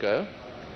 Speaker,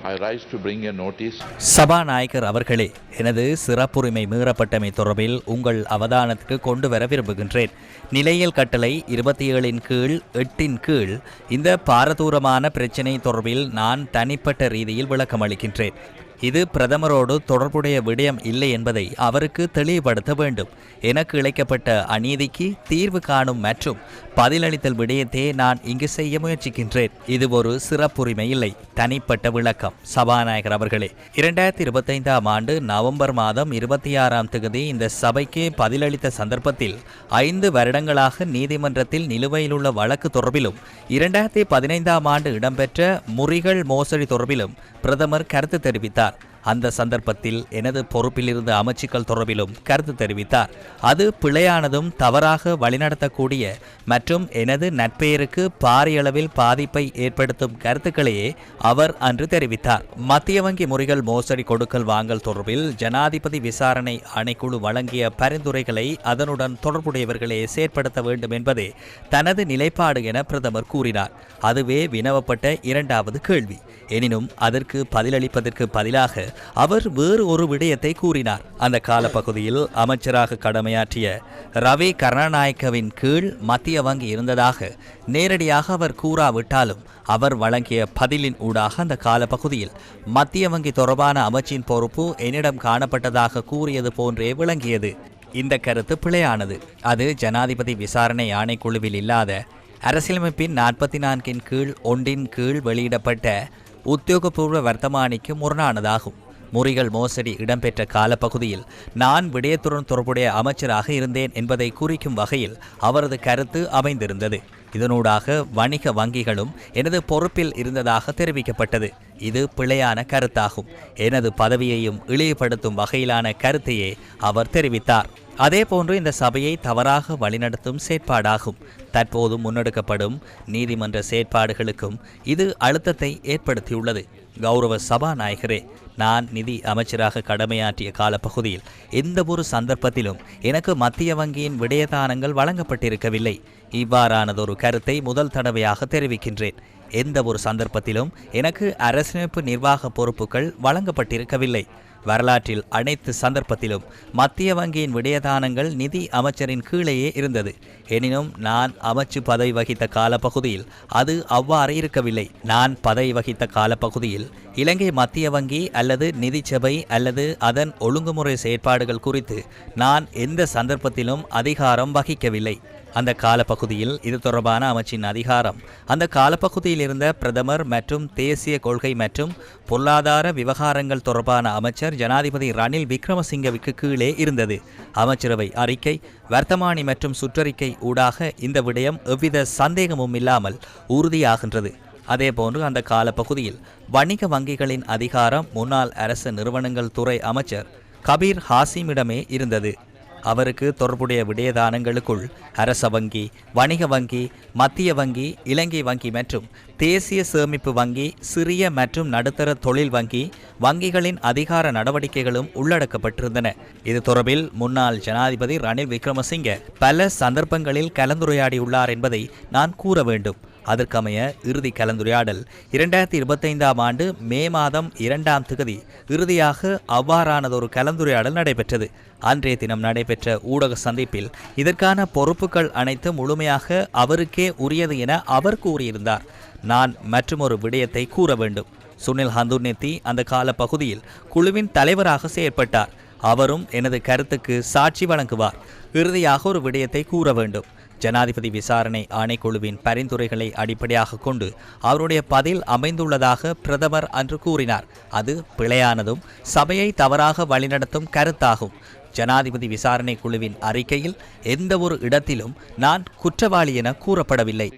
I rise to bring a notice. சபாநாயகர் அவர்களே எனது சிறப்புரிமை மீறப்பட்டமை தொடர்பில் உங்கள் அவதானத்துக்கு கொண்டு வர விரும்புகின்றேன். நிலையியல் கட்டளை இருபத்தி ஏழின் கீழ் எட்டின் கீழ் இந்த பாரதூரமான பிரச்சினை தொடர்பில் நான் தனிப்பட்ட ரீதியில் விளக்கம் அளிக்கின்றேன் இது பிரதமரோடு தொடர்புடைய விடயம் இல்லை என்பதை அவருக்கு தெளிவுபடுத்த வேண்டும். எனக்கு இழைக்கப்பட்ட அநீதிக்கு தீர்வு காணும் மற்றும் பதிலளித்தல் விடயத்தை நான் இங்கு செய்ய முயற்சிக்கின்றேன். இது ஒரு சிறப்புரிமை இல்லை. தனிப்பட்ட விளக்கம். சபாநாயகர் அவர்களே இரண்டாயிரத்தி இருபத்தைந்தாம் ஆண்டு நவம்பர் மாதம் இருபத்தி ஆறாம் தேதி இந்த சபைக்கு பதிலளித்த சந்தர்ப்பத்தில் ஐந்து வருடங்களாக நீதிமன்றத்தில் நிலுவையில் உள்ள வழக்கு தொடர்பிலும் இரண்டாயிரத்தி பதினைந்தாம் ஆண்டு இடம்பெற்ற முறிகள் மோசடி தொடர்பிலும் பிரதமர் கருத்து தெரிவித்தார். அந்த சந்தர்ப்பத்தில் எனது பொறுப்பில் இருந்த அமைச்சுக்கள் தொடர்பிலும் கருத்து தெரிவித்தார். அது பிழையானதும் தவறாக வழிநடத்தக்கூடிய மற்றும் எனது நட்பெயருக்கு பாரியளவில் பாதிப்பை ஏற்படுத்தும் கருத்துக்களையே அவர் அன்று தெரிவித்தார். மத்திய வங்கி முறைகள் மோசடி கொடுக்கல் வாங்கல் தொடர்பில் ஜனாதிபதி விசாரணை ஆணைக்குழு வழங்கிய பரிந்துரைகளை அதனுடன் தொடர்புடையவர்களே செயற்படுத்த வேண்டும் என்பதே தனது நிலைப்பாடு என பிரதமர் கூறினார். அதுவே வினவப்பட்ட இரண்டாவது கேள்வி. எனினும் அதற்கு பதிலளிப்பதற்கு பதிலாக அவர் வேறு ஒரு விடயத்தை கூறினார். அந்த காலப்பகுதியில் அமைச்சராக கடமையாற்றிய ரவி கருணாநாயக்கவின் கீழ் மத்திய வங்கி இருந்ததாக நேரடியாக அவர் கூறாவிட்டாலும் அவர் வழங்கிய பதிலின் ஊடாக அந்த காலப்பகுதியில் மத்திய வங்கி தொடர்பான அமைச்சின் பொறுப்பு என்னிடம் காணப்பட்டதாக கூறியது போன்றே விளங்கியது. இந்த கருத்து பிழையானது. அது ஜனாதிபதி விசாரணை ஆணைக்குழுவில் இல்லாத அரசியலமைப்பின் நாற்பத்தி நான்கின் கீழ் ஒன்றின் கீழ் வெளியிடப்பட்ட உத்தியோகபூர்வ வர்த்தமானிக்கு முரணானதாகும். முறிகள் மோசடி இடம்பெற்ற காலப்பகுதியில் நான் விடயத்துடன் தொடர்புடைய அமைச்சராக இருந்தேன் என்பதை குறிக்கும் வகையில் அவரது கருத்து அமைந்திருந்தது. இதனூடாக வணிக வங்கிகளும் எனது பொறுப்பில் இருந்ததாக தெரிவிக்கப்பட்டது. இது பிழையான கருத்தாகும். எனது பதவியையும் இழிவுபடுத்தும் வகையிலான கருத்தையே அவர் தெரிவித்தார். அதேபோன்று இந்த சபையை தவறாக வழிநடத்தும் செயற்பாடாகும். தற்போது முன்னெடுக்கப்படும் நீதிமன்ற செயற்பாடுகளுக்கும் இது அழுத்தத்தை ஏற்படுத்தியுள்ளது. கௌரவ சபாநாயகரே நான் நிதி அமைச்சராக கடமையாற்றிய காலப்பகுதியில் எந்த ஒரு சந்தர்ப்பத்திலும் எனக்கு மத்திய வங்கியின் விடயதானங்கள் வழங்கப்பட்டிருக்கவில்லை. இவ்வாறானதொரு கருத்தை முதல் தடவையாக தெரிவிக்கின்றேன். எந்த ஒரு சந்தர்ப்பத்திலும் எனக்கு அரசமைப்பு நிர்வாக பொறுப்புகள் வழங்கப்பட்டிருக்கவில்லை. வரலாற்றில் அனைத்து சந்தர்ப்பத்திலும் மத்திய வங்கியின் விடயதானங்கள் நிதி அமைச்சரின் கீழேயே இருந்தது. எனினும் நான் அமைச்சு பதவி வகித்த காலப்பகுதியில் அது அவ்வாறு இருக்கவில்லை. நான் பதவி வகித்த காலப்பகுதியில் இலங்கை மத்திய வங்கி அல்லது நிதிச்சபை அல்லது அதன் ஒழுங்குமுறை செயற்பாடுகள் குறித்து நான் எந்த சந்தர்ப்பத்திலும் அதிகாரம் வகிக்கவில்லை. அந்த காலப்பகுதியில் இது தொடர்பான அமைச்சின் அதிகாரம். அந்த காலப்பகுதியில் இருந்த பிரதமர் மற்றும் தேசிய கொள்கை மற்றும் பொருளாதார விவகாரங்கள் தொடர்பான அமைச்சர் ஜனாதிபதி ரணில் விக்ரமசிங்கவுக்கு கீழே இருந்தது. அமைச்சரவை அறிக்கை வர்த்தமானி மற்றும் சுற்றறிக்கை ஊடாக இந்த விடயம் எவ்வித சந்தேகமும் இல்லாமல் உறுதியாகின்றது. அதேபோன்று அந்த காலப்பகுதியில் வணிக வங்கிகளின் அதிகாரம் முன்னாள் அரசு நிறுவனங்கள் துறை அமைச்சர் கபீர் ஹாசிமிடமே இருந்தது. அவருக்கு தொடர்புடைய விடயதானங்களுக்குள் அரச வங்கி வணிக வங்கி மத்திய வங்கி இலங்கை வங்கி மற்றும் தேசிய சேமிப்பு வங்கி சிறிய மற்றும் நடுத்தர தொழில் வங்கி வங்கிகளின் அதிகார நடவடிக்கைகளும் உள்ளடக்கப்பட்டிருந்தன. இது தொடர்பில் முன்னாள் ஜனாதிபதி ரணில் விக்ரமசிங்க பல சந்தர்ப்பங்களில் கலந்துரையாடியுள்ளார் என்பதை நான் கூற வேண்டும். அதற்கமைய இறுதி கலந்துரையாடல். இரண்டாயிரத்தி இருபத்தைந்தாம் ஆண்டு மே மாதம் இரண்டாம் திகதி இறுதியாக அவ்வாறானதொரு கலந்துரையாடல் நடைபெற்றது. அன்றைய தினம் நடைபெற்ற ஊடக சந்திப்பில் இதற்கான பொறுப்புகள் அனைத்து முழுமையாக அவருக்கே உரியது என அவர் கூறியிருந்தார். நான் மற்றுமொரு விடயத்தை கூற வேண்டும். சுனில் ஹந்துர்நெத்தி அந்த கால பகுதியில் குழுவின் தலைவராக செயற்பட்டார். அவரும் எனது கருத்துக்கு சாட்சி வழங்குவார். இறுதியாக ஒரு விடயத்தை கூற வேண்டும். ஜனாதிபதி விசாரணை ஆணைக்குழுவின் பரிந்துரைகளை அடிப்படையாக கொண்டு அவருடைய பதில் அமைந்துள்ளதாக பிரதமர் அன்று கூறினார். அது பிழையானதும் சபையை தவறாக வழிநடத்தும் கருத்தாகும். ஜனாதிபதி விசாரணை குழுவின் அறிக்கையில் எந்த ஒரு இடத்திலும் நான் குற்றவாளி என கூறப்படவில்லை.